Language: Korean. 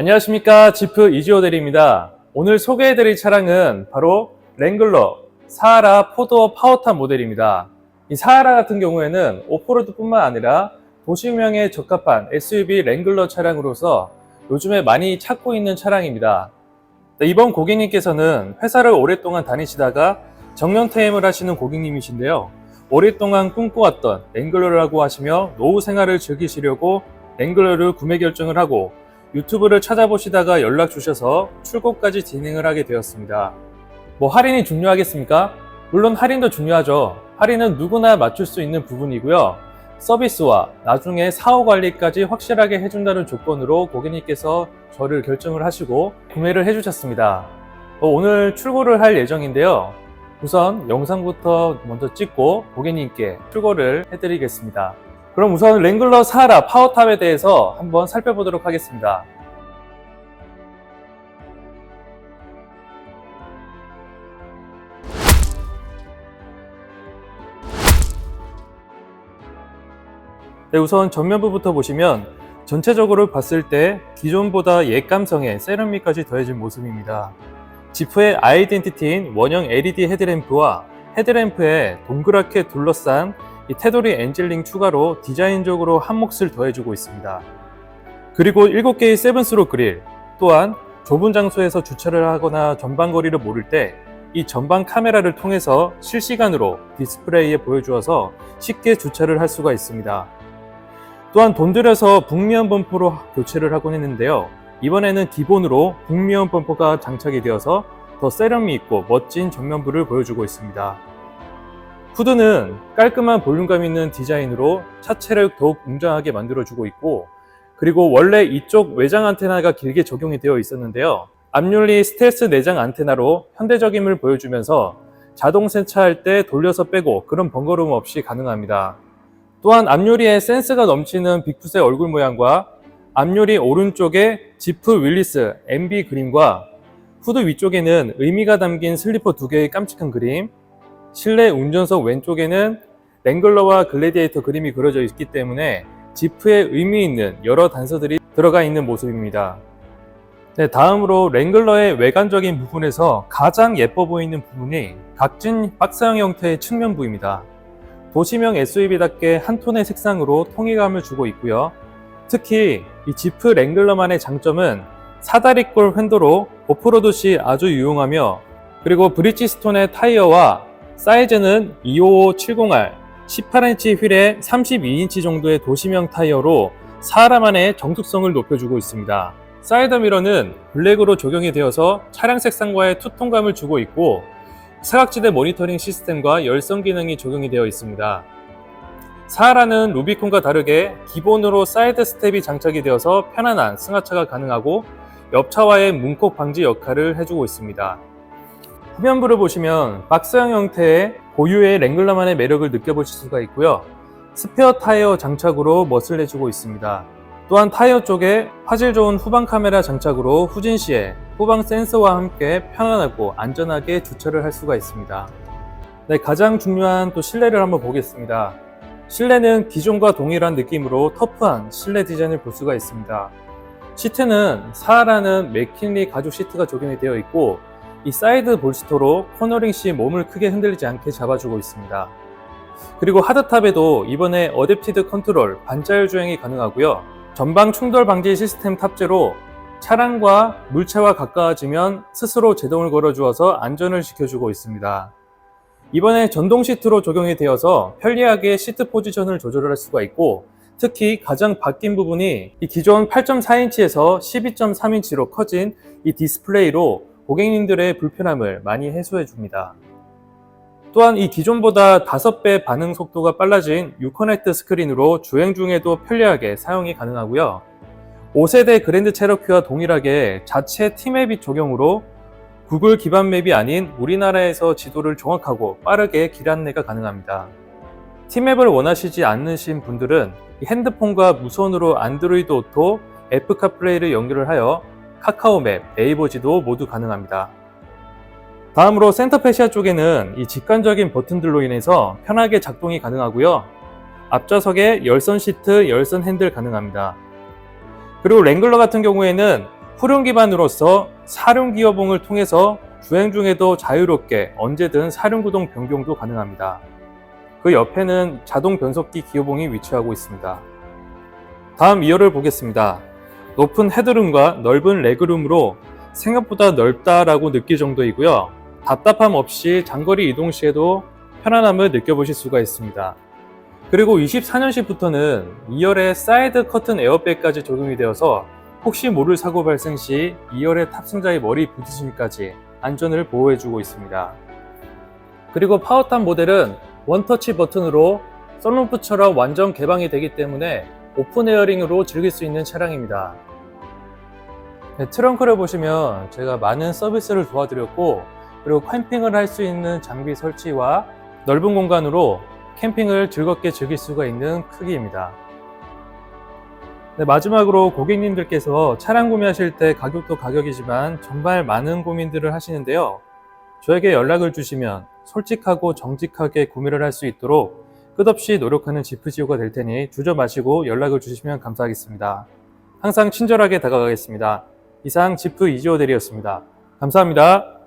안녕하십니까 지프 이지호 대리입니다. 오늘 소개해드릴 차량은 바로 랭글러 사하라 포도어 파워탑 모델입니다. 이 사하라 같은 경우에는 오프로드 뿐만 아니라 도시명에 적합한 SUV 랭글러 차량으로서 요즘에 많이 찾고 있는 차량입니다. 네, 이번 고객님께서는 회사를 오랫동안 다니시다가 정년퇴임을 하시는 고객님이신데요. 오랫동안 꿈꿔왔던 랭글러라고 하시며 노후 생활을 즐기시려고 랭글러를 구매 결정을 하고 유튜브를 찾아보시다가 연락 주셔서 출고까지 진행을 하게 되었습니다. 뭐 할인이 중요하겠습니까? 물론 할인도 중요하죠. 할인은 누구나 맞출 수 있는 부분이고요. 서비스와 나중에 사후 관리까지 확실하게 해준다는 조건으로 고객님께서 저를 결정을 하시고 구매를 해주셨습니다. 어, 오늘 출고를 할 예정인데요. 우선 영상부터 먼저 찍고 고객님께 출고를 해드리겠습니다. 그럼 우선 랭글러 사하라 파워탑에 대해서 한번 살펴보도록 하겠습니다. 네, 우선 전면부부터 보시면 전체적으로 봤을 때 기존보다 옛 감성에 세련미까지 더해진 모습입니다. 지프의 아이덴티티인 원형 LED 헤드램프와 헤드램프에 동그랗게 둘러싼 이 테두리 엔젤링 추가로 디자인적으로 한 몫을 더해주고 있습니다. 그리고 7개의 세븐스로 그릴 또한 좁은 장소에서 주차를 하거나 전방 거리를 모를 때 이 전방 카메라를 통해서 실시간으로 디스플레이에 보여주어서 쉽게 주차를 할 수가 있습니다. 또한 돈 들여서 북미형 범퍼로 교체를 하곤 했는데요. 이번에는 기본으로 북미형 범퍼가 장착이 되어서 더 세련미 있고 멋진 전면부를 보여주고 있습니다. 후드는 깔끔한 볼륨감 있는 디자인으로 차체를 더욱 웅장하게 만들어주고 있고 그리고 원래 이쪽 외장 안테나가 길게 적용이 되어 있었는데요. 앞유리 스텔스 내장 안테나로 현대적임을 보여주면서 자동 세차할 때 돌려서 빼고 그런 번거로움 없이 가능합니다. 또한 앞유리에 센스가 넘치는 빅풋의 얼굴 모양과 앞유리 오른쪽에 지프 윌리스 MB 그림과 후드 위쪽에는 의미가 담긴 슬리퍼 두 개의 깜찍한 그림, 실내 운전석 왼쪽에는 랭글러와 글래디에이터 그림이 그려져 있기 때문에 지프에 의미 있는 여러 단서들이 들어가 있는 모습입니다. 네, 다음으로 랭글러의 외관적인 부분에서 가장 예뻐 보이는 부분이 각진 박스형 형태의 측면부입니다. 도시명 SUV답게 한 톤의 색상으로 통일감을 주고 있고요. 특히 이 지프 랭글러만의 장점은 사다리꼴 횡도로 오프로드 시 아주 유용하며 그리고 브리지스톤의 타이어와 사이즈는 255-70R 18인치 휠에 32인치 정도의 도시명 타이어로 사람만의 정숙성을 높여주고 있습니다. 사이드 미러는 블랙으로 적용이 되어서 차량 색상과의 투톤감을 주고 있고 사각지대 모니터링 시스템과 열선 기능이 적용이 되어 있습니다. 사하라는 루비콘과 다르게 기본으로 사이드 스텝이 장착이 되어서 편안한 승하차가 가능하고 옆차와의 문콕 방지 역할을 해주고 있습니다. 후면부를 보시면 박스형 형태의 고유의 랭글러만의 매력을 느껴보실 수가 있고요. 스페어 타이어 장착으로 멋을 내주고 있습니다. 또한 타이어 쪽에 화질 좋은 후방 카메라 장착으로 후진 시에 후방 센서와 함께 편안하고 안전하게 주차를 할 수가 있습니다. 네, 가장 중요한 또 실내를 한번 보겠습니다. 실내는 기존과 동일한 느낌으로 터프한 실내 디자인을 볼 수가 있습니다. 시트는 사하라는 맥킨리 가죽 시트가 적용이 되어 있고 이 사이드 볼스터로 코너링 시 몸을 크게 흔들리지 않게 잡아주고 있습니다. 그리고 하드탑에도 이번에 어댑티드 컨트롤 반자율 주행이 가능하고요. 전방 충돌 방지 시스템 탑재로 차량과 물체와 가까워지면 스스로 제동을 걸어주어서 안전을 지켜주고 있습니다. 이번에 전동 시트로 적용이 되어서 편리하게 시트 포지션을 조절할 수가 있고 특히 가장 바뀐 부분이 이 기존 8.4인치에서 12.3인치로 커진 이 디스플레이로 고객님들의 불편함을 많이 해소해 줍니다. 또한 이 기존보다 5배 반응 속도가 빨라진 유커넥트 스크린으로 주행 중에도 편리하게 사용이 가능하고요. 5세대 그랜드 체로키와 동일하게 자체 T맵이 적용으로 구글 기반 맵이 아닌 우리나라에서 지도를 정확하고 빠르게 길 안내가 가능합니다. T맵을 원하시지 않으신 분들은 핸드폰과 무선으로 안드로이드 오토, 애플 카플레이를 연결을 하여 카카오맵, 네이버 지도 모두 가능합니다. 다음으로 센터 페시아 쪽에는 이 직관적인 버튼들로 인해서 편하게 작동이 가능하고요. 앞좌석에 열선 시트, 열선 핸들 가능합니다. 그리고 랭글러 같은 경우에는 푸른 기반으로서 사륜 기어봉을 통해서 주행 중에도 자유롭게 언제든 사륜 구동 변경도 가능합니다. 그 옆에는 자동 변속기 기어봉이 위치하고 있습니다. 다음 2열을 보겠습니다. 높은 헤드룸과 넓은 레그룸으로 생각보다 넓다라고 느낄 정도이고요. 답답함 없이 장거리 이동 시에도 편안함을 느껴보실 수가 있습니다. 그리고 24년식부터는 2열에 사이드 커튼 에어백까지 적용이 되어서 혹시 모를 사고 발생 시 2열의 탑승자의 머리 부딪힘까지 안전을 보호해주고 있습니다. 그리고 파워탑 모델은 원터치 버튼으로 썬루프처럼 완전 개방이 되기 때문에 오픈 에어링으로 즐길 수 있는 차량입니다. 네, 트렁크를 보시면 제가 많은 서비스를 도와드렸고 그리고 캠핑을 할 수 있는 장비 설치와 넓은 공간으로 캠핑을 즐겁게 즐길 수가 있는 크기입니다. 네, 마지막으로 고객님들께서 차량 구매하실 때 가격도 가격이지만 정말 많은 고민들을 하시는데요. 저에게 연락을 주시면 솔직하고 정직하게 구매를 할 수 있도록 끝없이 노력하는 지프지오가 될 테니 주저 마시고 연락을 주시면 감사하겠습니다. 항상 친절하게 다가가겠습니다. 이상 지프 이지오 대리였습니다. 감사합니다.